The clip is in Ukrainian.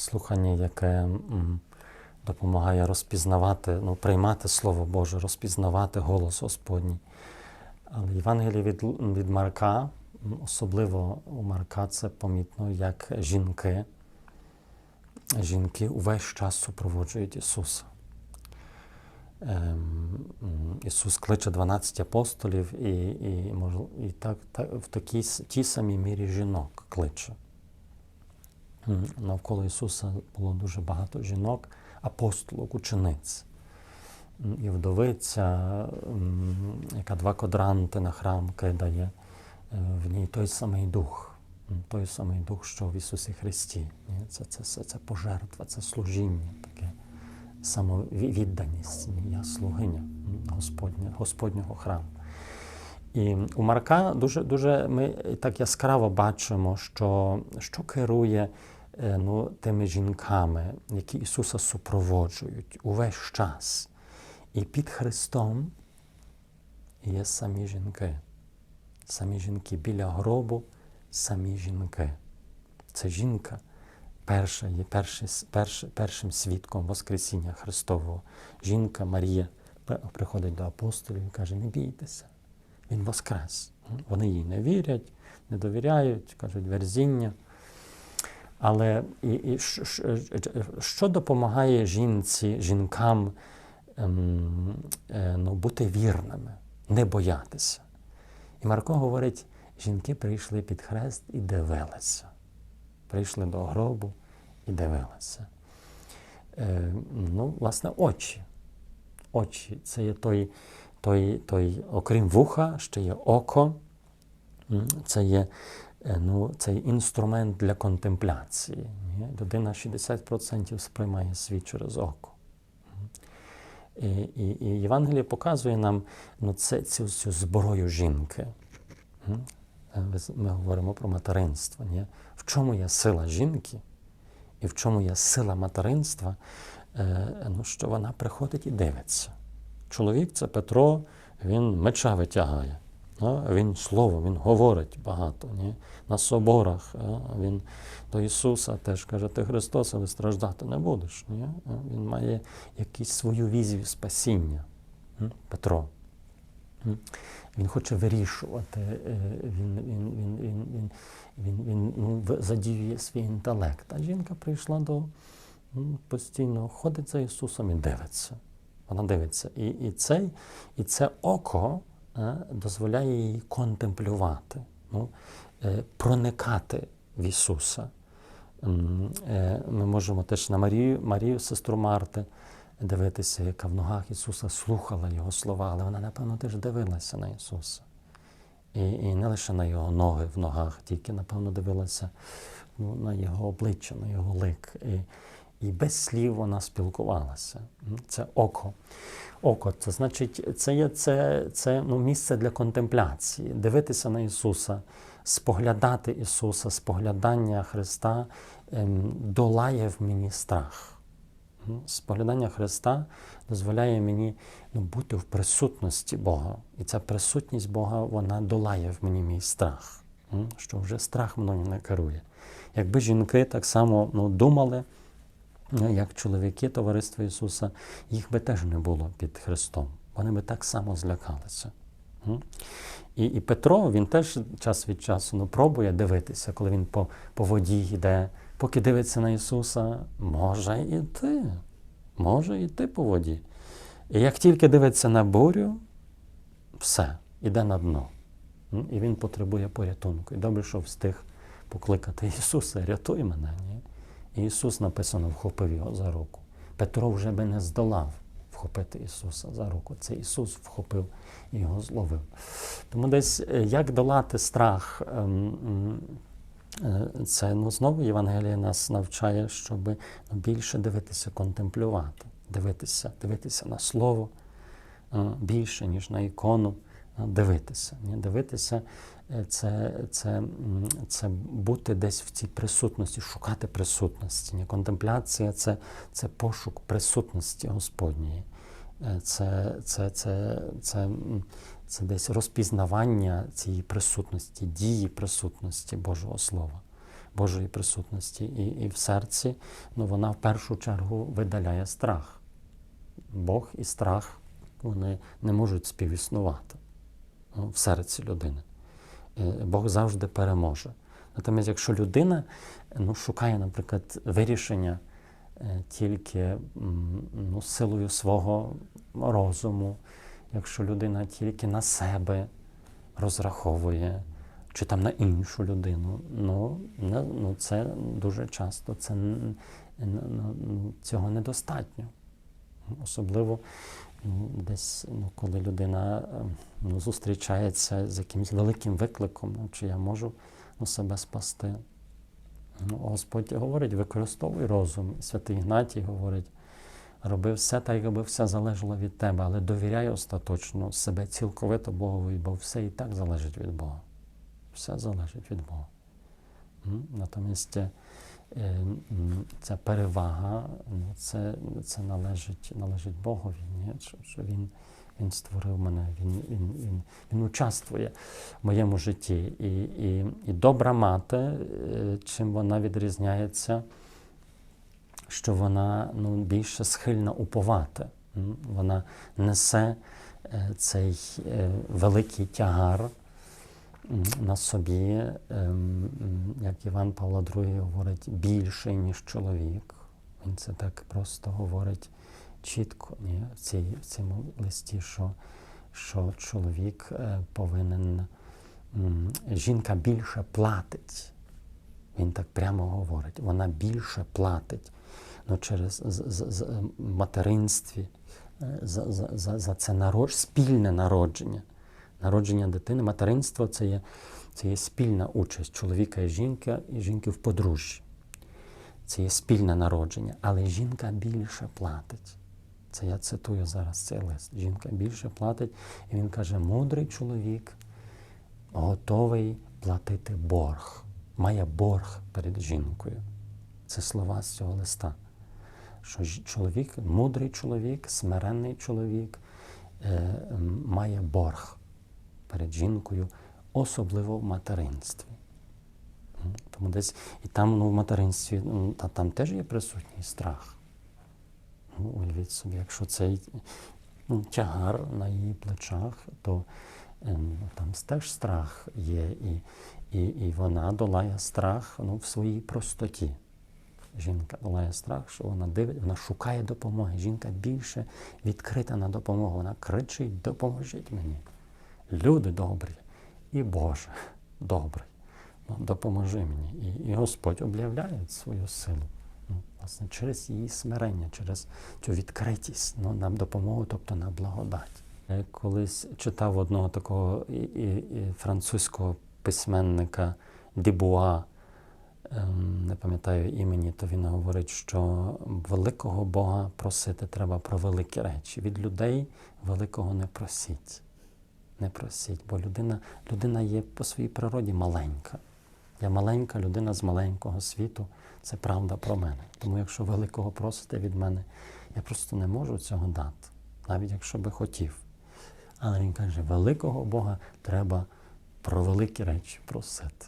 слухання, яке допомагає розпізнавати, ну, приймати Слово Боже, розпізнавати голос Господній. Але Євангеліє від, від Марка, особливо у Марка, це помітно, як жінки. Жінки увесь час супроводжують Ісуса. Ем, Ісус кличе 12 апостолів і, і, мож- і так, так, в такій тій самій мірі жінок кличе. Навколо Ісуса було дуже багато жінок, апостолок, учениць. І вдовиця, яка два квадранти на храм кидає, е, в ній той самий дух, той самий дух, що в Ісусі Христі. Це, це, це, це пожертва, це служіння, таке самовідданість. Я слугиня Господня, Господнього храму. І у Марка дуже, дуже ми так яскраво бачимо, що, що керує е, ну, тими жінками, які Ісуса супроводжують увесь час. І під Христом є самі жінки. Самі жінки біля гробу, самі жінки. Це жінка перша є перший, перший, першим свідком Воскресіння Христового. Жінка Марія приходить до апостолів і каже: не бійтеся, Він воскрес. Вони їй не вірять, не довіряють, кажуть верзіння. Але і, і що, допомагає жінці, жінкам ем, е, ну, бути вірними, не боятися? І Марко говорить, жінки прийшли під хрест і дивилися. Прийшли до гробу і дивилися. Е, ну, власне, очі. Очі це є той, той, той, окрім вуха, ще є око. Це є ну, цей інструмент для контемпляції. Людина 60% сприймає світ через око. І, і, і Євангеліє показує нам ну, це, цю, цю зброю жінки. Ми говоримо про материнство. Ні? В чому є сила жінки і в чому є сила материнства, ну, що вона приходить і дивиться. Чоловік це Петро, він меча витягає. Він слово, він говорить багато. Ні? На соборах він до Ісуса теж каже, ти Христос, але страждати не будеш. Ні? Він має якусь свою візію спасіння. Петро. Він хоче вирішувати, е, він, він, він, він, він, він, він ну, задіює свій інтелект. А жінка прийшла до постійно ходить за Ісусом і дивиться. Вона дивиться. І, і, цей, і це око е, дозволяє їй контемплювати, ну, е, проникати в Ісуса. Е, Ми можемо теж на Марію, Марію, сестру Марти, дивитися, яка в ногах Ісуса слухала Його слова, але вона, напевно, теж дивилася на Ісуса. І, і не лише на його ноги в ногах, тільки, напевно, дивилася ну, на його обличчя, на його лик. І, і без слів вона спілкувалася. Це око. Око, це значить, це є це, це ну, місце для контемпляції, дивитися на Ісуса, споглядати Ісуса, споглядання Христа ем, долає в мені страх. Споглядання Христа дозволяє мені ну, бути в присутності Бога. І ця присутність Бога вона долає в мені мій страх, що вже страх мною не керує. Якби жінки так само ну, думали, ну, як чоловіки товариства Ісуса, їх би теж не було під Христом. Вони би так само злякалися. І, і Петро він теж час від часу ну, пробує дивитися, коли він по, по воді йде. Поки дивиться на Ісуса, може йти, може йти по воді. І як тільки дивиться на бурю, все, іде на дно. І він потребує порятунку. І добре, що встиг покликати Ісуса, рятуй мене. Ні? Ісус написано, вхопив його за руку. Петро вже би не здолав вхопити Ісуса за руку. Це Ісус вхопив і його зловив. Тому десь е, як долати страх, ем, е, це ну, знову Євангеліє нас навчає, щоб ну, більше дивитися, контемплювати, дивитися, дивитися на Слово е, більше, ніж на ікону. Е, Дивитися. Ні? Дивитися е, це, це, це бути десь в цій присутності, шукати присутності. Ні? Контемпляція це, це пошук присутності Господньої. Е, Це, це, це, це, це десь розпізнавання цієї присутності, дії присутності Божого Слова. Божої присутності і, і в серці, ну, вона в першу чергу видаляє страх. Бог і страх вони не можуть співіснувати ну, в серці людини. Е, Бог завжди переможе. Натомість, якщо людина ну, шукає, наприклад, вирішення е, тільки ну, силою свого розуму, якщо людина тільки на себе розраховує, чи там на іншу людину, ну, ну це дуже часто це, ну, цього недостатньо. Особливо десь, ну, коли людина е, ну, зустрічається з якимось великим викликом, ну, чи я можу ну, себе спасти. Ну, Господь говорить, використовуй розум. Святий Ігнатій говорить, роби все так, якби все залежало від тебе, але довіряй остаточно себе цілковито Богові, бо все і так залежить від Бога. Все залежить від Бога. Натомість е, ця перевага, ну, це, це належить, належить Богові, ні? Що, він, він створив мене, він, він, він, він участвує в моєму житті. І, і, і добра мати, е, чим вона відрізняється, що вона ну, більше схильна уповати. Вона несе е, цей е, великий тягар на собі, ем, як Іван Павло II говорить, більше, ніж чоловік. Він це так просто говорить чітко ні? В, цій, в цьому листі, що, що чоловік е, повинен, жінка більше платить. Він так прямо говорить. Вона більше платить ну, через з, з, з, материнстві, е, за, за, за, за це народ, спільне народження. Народження дитини, материнство це є, це є спільна участь чоловіка і жінки, і жінки в подружжі. Це є спільне народження, але жінка більше платить. Це я цитую зараз цей лист. Жінка більше платить, і він каже: мудрий чоловік готовий платити борг, має борг перед жінкою. Це слова з цього листа. Що чоловік, мудрий чоловік, смиренний чоловік е, має борг перед жінкою, особливо в материнстві. Тому десь і там ну, в материнстві ну, та, там теж є присутній страх. Ну, уявіть собі, якщо цей ну, тягар на її плечах, то ем, там теж страх є, і, і, і вона долає страх ну, в своїй простоті. Жінка долає страх, що вона дивить, вона шукає допомоги. Жінка більше відкрита на допомогу. Вона кричить: допоможіть мені. Люди добрі і Боже добрий. Ну, допоможи мені. І, і Господь об'являє свою силу. Ну, власне, через її смирення, через цю відкритість ну, на допомогу, тобто на благодать. Я колись читав одного такого і, і, і французького письменника Дебуа, ем, не пам'ятаю імені, то він говорить, що великого Бога просити треба про великі речі. Від людей великого не просіть. Не просіть, бо людина, людина є по своїй природі маленька. Я маленька людина з маленького світу. Це правда про мене. Тому якщо великого просите від мене, я просто не можу цього дати, навіть якщо би хотів. Але він каже, великого Бога треба про великі речі просити.